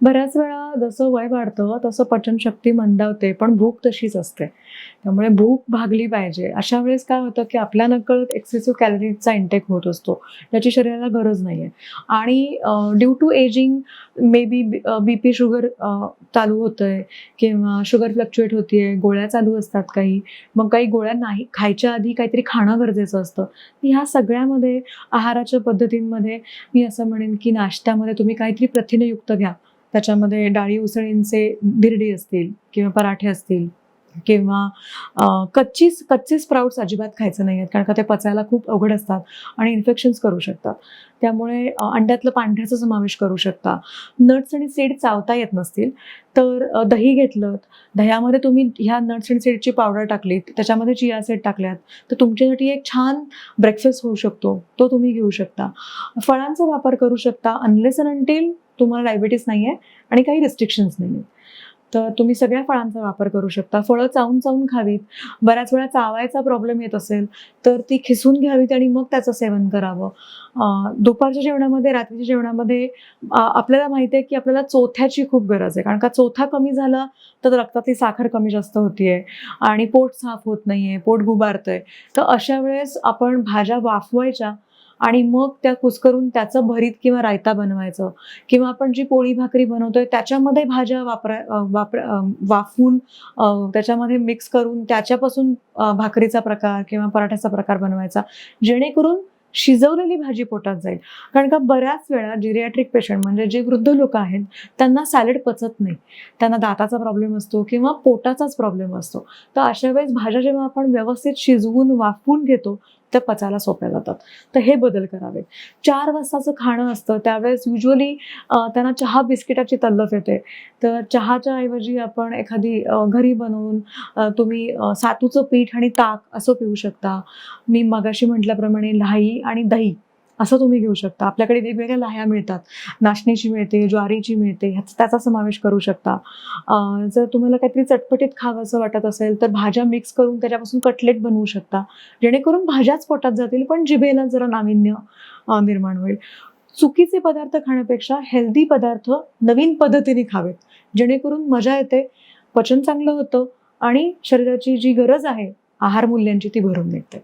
बऱ्याच वेळा जसं वय वाढतं तसं पचनशक्ती मंदावते पण भूक तशीच असते. त्यामुळे भूक भागली पाहिजे. अशा वेळेस काय होतं की आपल्या नकळत एक्सेसिव्ह कॅलरीजचा इंटेक होत असतो. ज्याची शरीराला गरज नाही आहे आणि due to ageing maybe BP sugar चालू होतं आहे किंवा शुगर फ्लक्च्युएट होती आहे गोळ्या चालू असतात काही मग काही गोळ्या नाही खायच्या आधी काहीतरी खाणं गरजेचं असतं. ह्या सगळ्यामध्ये आहाराच्या पद्धतींमध्ये मी असं म्हणेन की नाश्त्यामध्ये तुम्ही काहीतरी प्रथिनयुक्त घ्या. त्याच्यामध्ये डाळी उसळींचे धिरडी असतील किंवा पराठे असतील किंवा कच्चीच कच्ची कच्चे स्प्राउट्स अजिबात खायचं नाही आहेत कारण का ते पचायला खूप अवघड असतात आणि इन्फेक्शन्स करू शकतात. त्यामुळे अंड्यातलं पांढऱ्याचा समावेश करू शकता. नट्स आणि सीड चावता येत नसतील तर दही घेतलं दह्यामध्ये तुम्ही ह्या नट्स आणि सीडची पावडर टाकलीत त्याच्यामध्ये चिया सीड टाकल्यात तर तुमच्यासाठी एक छान ब्रेकफास्ट होऊ शकतो तो तुम्ही घेऊ शकता. फळांचा वापर करू शकता अनलेस अन अंटील तुम्हाला डायबिटीस नाही आहे आणि काही रिस्ट्रिक्शन्स नाही आहेत तर तुम्ही सगळ्या फळांचा वापर करू शकता. फळं चावून चावून खावीत. बऱ्याच वेळा चावायचा प्रॉब्लेम येत असेल तर ती खिसून घ्यावीत आणि मग त्याचं सेवन करावं. दुपारच्या जेवणामध्ये रात्रीच्या जेवणामध्ये आपल्याला माहिती आहे की आपल्याला चोथ्याची खूप गरज आहे. कारण का चोथा कमी झाला तर रक्तातली साखर कमी जास्त होतीये आणि पोट साफ होत नाहीये पोट गुबारतंय. तर अशा वेळेस आपण भाज्या वाफवायच्या आणि मग त्या कुस्करून त्याचं भरीत किंवा रायता बनवायचं. किंवा आपण जी पोळी भाकरी बनवतोय त्याच्यामध्ये भाज्या वापरा वापर वाफून वाफवून त्याच्यामध्ये मिक्स करून त्याच्यापासून भाकरीचा प्रकार किंवा पराठ्याचा प्रकार बनवायचा. जेणेकरून शिजवलेली भाजी पोटात जाईल. कारण का बऱ्याच वेळा जिरियाट्रिक पेशंट म्हणजे जे वृद्ध लोक आहेत त्यांना सॅलड पचत नाही. त्यांना दाताचा प्रॉब्लेम असतो किंवा पोटाचाच प्रॉब्लेम असतो. तर अशा वेळेस भाज्या जेव्हा आपण व्यवस्थित शिजवून वाफवून घेतो त्या पचायला सोप्या जातात. तर हे बदल करावे. चार वाजताचं खाणं असतं. त्यावेळेस युजली त्यांना चहा बिस्किटाची तल्लफ येते. तर चहाच्या ऐवजी आपण एखादी घरी बनवून तुम्ही सातूचं पीठ आणि ताक असं पिऊ शकता. मी मगाशी म्हटल्याप्रमाणे लाही आणि दही. असं तुम्ही घेऊ शकता. आपल्याकडे वेगवेगळ्या लाह्या मिळतात. नाचणीची मिळते ज्वारीची मिळते त्याचा समावेश करू शकता. जर तुम्हाला काहीतरी चटपटीत खावंसं वाटत असेल तर भाज्या मिक्स करून त्याच्यापासून कटलेट बनवू शकता. जेणेकरून भाज्याच पोटात जातील पण जिभेला जरा नाविन्य निर्माण होईल. चुकीचे पदार्थ खाण्यापेक्षा हेल्दी पदार्थ नवीन पद्धतीने खावेत. जेणेकरून मजा येते पचन चांगलं होतं आणि शरीराची जी गरज आहे आहार मूल्यांची ती भरून मिळते